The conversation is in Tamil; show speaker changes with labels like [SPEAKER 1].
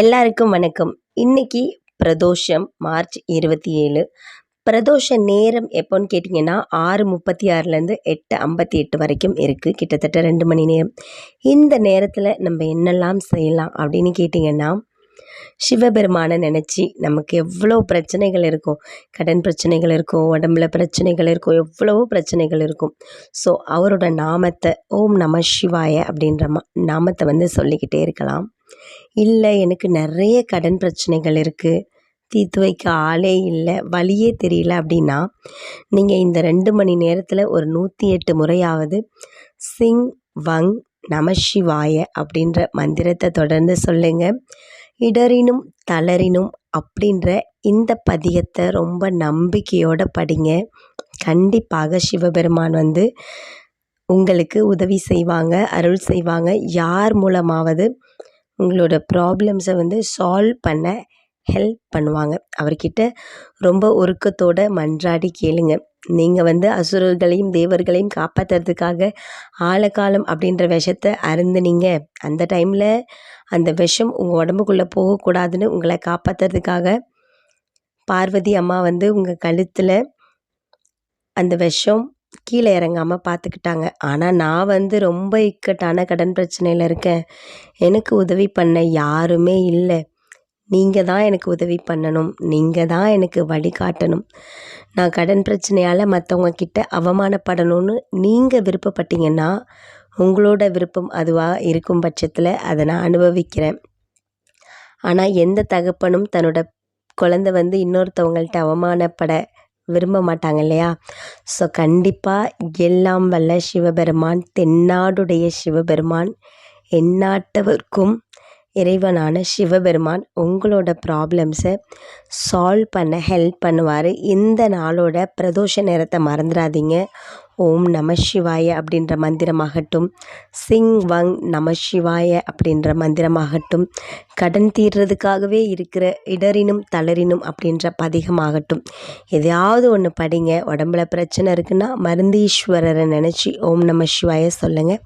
[SPEAKER 1] எல்லாருக்கும் வணக்கம். இன்னைக்கு பிரதோஷம் மார்ச் இருபத்தி ஏழு. பிரதோஷ நேரம் எப்போன்னு கேட்டிங்கன்னா ஆறு முப்பத்தி ஆறுலேருந்து எட்டு ஐம்பத்தி எட்டு வரைக்கும் இருக்குது கிட்டத்தட்ட ரெண்டு மணி நேரம். இந்த நேரத்தில் நம்ம என்னெல்லாம் செய்யலாம் அப்படின்னு கேட்டிங்கன்னா சிவபெருமானை நினச்சி நமக்கு எவ்வளோ பிரச்சனைகள் இருக்கும். கடன் பிரச்சனைகள் இருக்கும் உடம்புல பிரச்சனைகள் இருக்கும் எவ்வளவோ பிரச்சனைகள் இருக்கும். ஸோ அவரோட நாமத்தை ஓம் நம சிவாய அப்படின்ற நாமத்தை வந்து சொல்லிக்கிட்டே இருக்கலாம். இல்லை எனக்கு நிறைய கடன் பிரச்சனைகள் இருக்குது தீர்த்து வைக்க ஆளே இல்லை. வழியே தெரியல அப்படின்னா நீங்கள் இந்த ரெண்டு மணி நேரத்தில் ஒரு நூற்றி எட்டு முறையாவது சிங் வங் நமசிவாய அப்படின்ற மந்திரத்தை தொடர்ந்து சொல்லுங்க. இடரினும் தளரினும் அப்படின்ற இந்த பதியத்தை ரொம்ப நம்பிக்கையோடு படிங்க. கண்டிப்பாக சிவபெருமான் வந்து உங்களுக்கு உதவி செய்வாங்க அருள் செய்வாங்க. யார் மூலமாவது உங்களோட ப்ராப்ளம்ஸை வந்து சால்வ் பண்ண ஹெல்ப் பண்ணுவாங்க. அவர்கிட்ட ரொம்ப உருக்கத்தோட மன்றாடி கேளுங்க. நீங்கள் வந்து அசுரர்களையும் தேவர்களையும் காப்பாற்றுறதுக்காக ஆழகாலம் அப்படின்ற விஷத்தை அருந்துனீங்க. அந்த டைமில் அந்த விஷம் உங்கள் உடம்புக்குள்ளே போகக்கூடாதுன்னு உங்களை காப்பாற்றுறதுக்காக பார்வதி அம்மா வந்து உங்கள் கழுத்தில் அந்த விஷம் கீழே இறங்காமல் பார்த்துக்கிட்டாங்க ஆனால் நான் வந்து ரொம்ப இக்கட்டான கடன் பிரச்சனையில் இருக்கேன். எனக்கு உதவி பண்ண யாருமே இல்லை. நீங்கள் தான் எனக்கு உதவி பண்ணணும். நீங்கள் தான் எனக்கு வழிகாட்டணும் நான் கடன் பிரச்சனையால் மற்றவங்க கிட்ட அவமானப்படணும்னு நீங்கள் விருப்பப்பட்டீங்கன்னா உங்களோட விருப்பம் அதுவாக இருக்கும் பட்சத்தில் அதை நான் அனுபவிக்கிறேன். ஆனால் எந்த தகப்பனும் தன்னோட குழந்த வந்து இன்னொருத்தவங்கள்ட்ட அவமானப்பட விரும்ப மாட்டாங்க இல்லையா? ஸோ கண்டிப்பாக எல்லாம் வல்ல சிவபெருமான் தென்னாடுடைய சிவபெருமான் எந்நாட்டவர்க்கும் இறைவனான சிவபெருமான் உங்களோட ப்ராப்ளம்ஸை சால்வ் பண்ண ஹெல்ப் பண்ணுவார். இந்த நாளோட பிரதோஷ நேரத்தை மறந்துடாதீங்க. ஓம் நம சிவாய அப்படின்ற மந்திரமாகட்டும். சிங் வங் நம சிவாய அப்படின்ற மந்திரமாகட்டும். கடன் தீர்றதுக்காகவே இருக்கிற இடரினும் தளரினும் அப்படின்ற பதிகமாகட்டும். எதையாவது ஒன்று படிங்க. உடம்புல பிரச்சனை இருக்குன்னா மருந்தீஸ்வரரை நினச்சி ஓம் நம சிவாய சொல்லுங்கள்